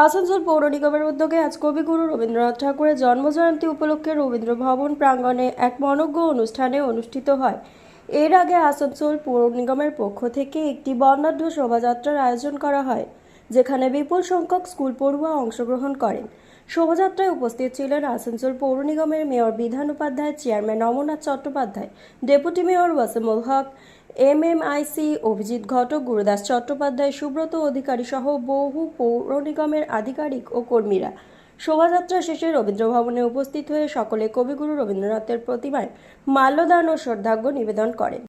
আসানসোল পৌর নিগমের উদ্যোগে আজ কবিগুরু রবীন্দ্রনাথ ঠাকুরের জন্মজয়ন্তী উপলক্ষে রবীন্দ্র ভবন প্রাঙ্গণে এক মনজ্ঞ অনুষ্ঠানে অনুষ্ঠিত হয়। এর আগে আসানসোল পৌর নিগমের পক্ষ থেকে একটি বর্ণাঢ্য শোভাযাত্রার আয়োজন করা হয়, যেখানে বিপুল সংখ্যক স্কুল পড়ুয়া অংশগ্রহণ করেন। শোভাযাত্রায় উপস্থিত ছিলেন আসানসোল পৌর নিগমের mayor Bidhan Upadhyay, chairman Amarnath Chattopadhyay, deputy mayor Wasimul Haque MMIC Abhijit Ghatak, Gurudas Chattopadhyay, Subrata Adhikari সহ বহু পৌর নিগমের আধিকারিক ও কর্মীরা শোভাযাত্রা শেষে রবীন্দ্র ভবনে উপস্থিত হয়ে সকলে কবিগুরু রবীন্দ্রনাথের প্রতিমায় মাল্যদান ও শ্রদ্ধার্ঘ্য নিবেদন করেন।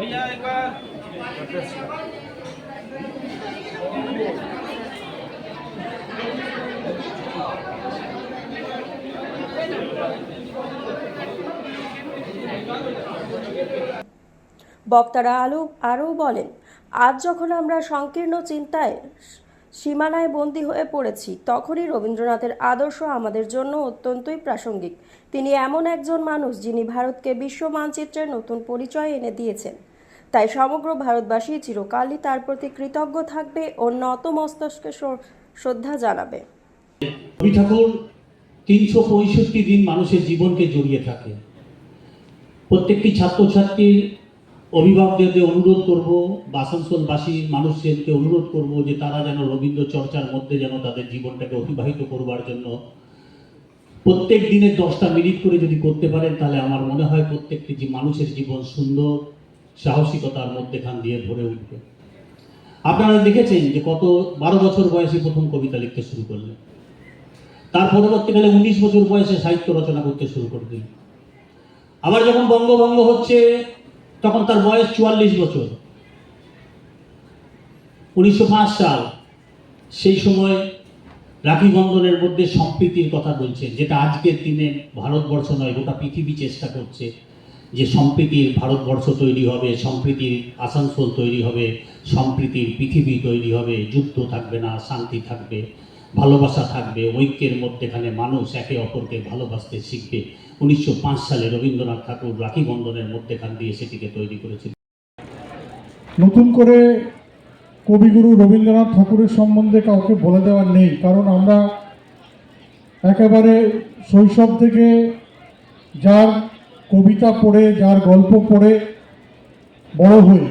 भैया एक बार বক্তারা আলো, আরও বলেন, আজ যখন আমরা সংকীর্ণ চিন্তায় সীমানায় বন্দী হয়ে পড়েছি, তখনই রবীন্দ্রনাথের আদর্শ আমাদের জন্য অত্যন্তই প্রাসঙ্গিক। তিনি এমন একজন মানুষ যিনি ভারতকে বিশ্ব মানচিত্রে নতুন পরিচয় এনে দিয়েছেন। তাই সমগ্র ভারতবাসী চিরকালই তার প্রতি কৃতজ্ঞ থাকবে ও নত মস্তকে শ্রদ্ধা জানাবে। রবি ঠাকুর, তিনশো পঁয়ষট্টি দিন মানুষের জীবনকে জড়িয়ে থাকে। প্রত্যেকটি ছাত্রছাত্রীর অভিভাবকদেরকে অনুরোধ করব আসানসোলবাসী মানুষজনকে অনুরোধ করব যে তারা যেন রবীন্দ্র চর্চার মধ্যে যেন তাদের জীবনটাকে অতিবাহিত করবার জন্য প্রত্যেক দিনের দশটা মিনিট করে যদি করতে পারেন, তাহলে আমার মনে হয় প্রত্যেকটি যে মানুষের জীবন সুন্দর, সাহসিকতার মধ্যেখান দিয়ে ভরে উঠবে। আপনারা দেখেছেন যে কত বারো বছর বয়সে প্রথম কবিতা লিখতে শুরু করলেন। তার পরবর্তীকালে উনিশ বছর বয়সে সাহিত্য রচনা করতে শুরু করে দিল আবার যখন বঙ্গভঙ্গ হচ্ছে তখন তার বয়স চুয়াল্লিশ বছর। উনিশশো পাঁচ সাল সেই সময় রাখি বন্ধনের মধ্যে সম্প্রীতির কথা বলছেন যেটা আজকের দিনে ভারতবর্ষ নয়, গোটা পৃথিবী চেষ্টা করছে যে সম্প্রীতির ভারতবর্ষ তৈরি হবে, সম্প্রীতির আসানসোল তৈরি হবে, সম্প্রীতির পৃথিবী তৈরি হবে, যুদ্ধ থাকবে না, শান্তি থাকবে। ভালোবাসা থাকবে, ঐক্যের মধ্যেখানে মানুষ একে অপরকে ভালোবাসতে শিখবে। উনিশশো পাঁচ সালে রবীন্দ্রনাথ ঠাকুর রাখি বন্ধনের মধ্যেখান দিয়ে সেটিকে তৈরি করেছিলেন। নতুন করে কবিগুরু রবীন্দ্রনাথ ঠাকুরের সম্বন্ধে কাউকে বলে দেওয়ার নেই, কারণ আমরা একেবারে শৈশব থেকে যার কবিতা পড়ে, যার গল্প পড়ে বড় হই,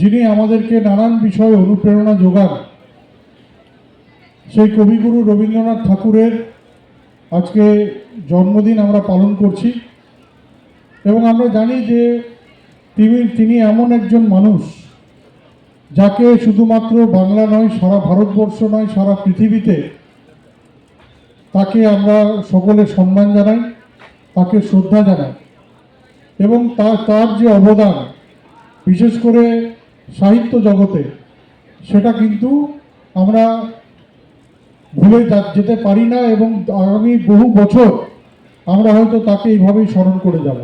যিনি আমাদেরকে নানান বিষয়ে অনুপ্রেরণা যোগান সেই কবিগুরু রবীন্দ্রনাথ ঠাকুরের আজকে জন্মদিন আমরা পালন করছি। এবং আমরা জানি যে তিনি তিনি এমন একজন মানুষ যাকে শুধুমাত্র বাংলা নয়, সারা ভারতবর্ষ নয়, সারা পৃথিবীতে তাকে আমরা সকলে সম্মান জানাই, তাকে শ্রদ্ধা জানাই। এবং তার তার যে অবদান, বিশেষ করে সাহিত্য জগতে, সেটা কিন্তু আমরা ভুলে যেতে পারি না এবং আগামী বহু বছর আমরা হয়তো তাকে এইভাবেই স্মরণ করে যাব।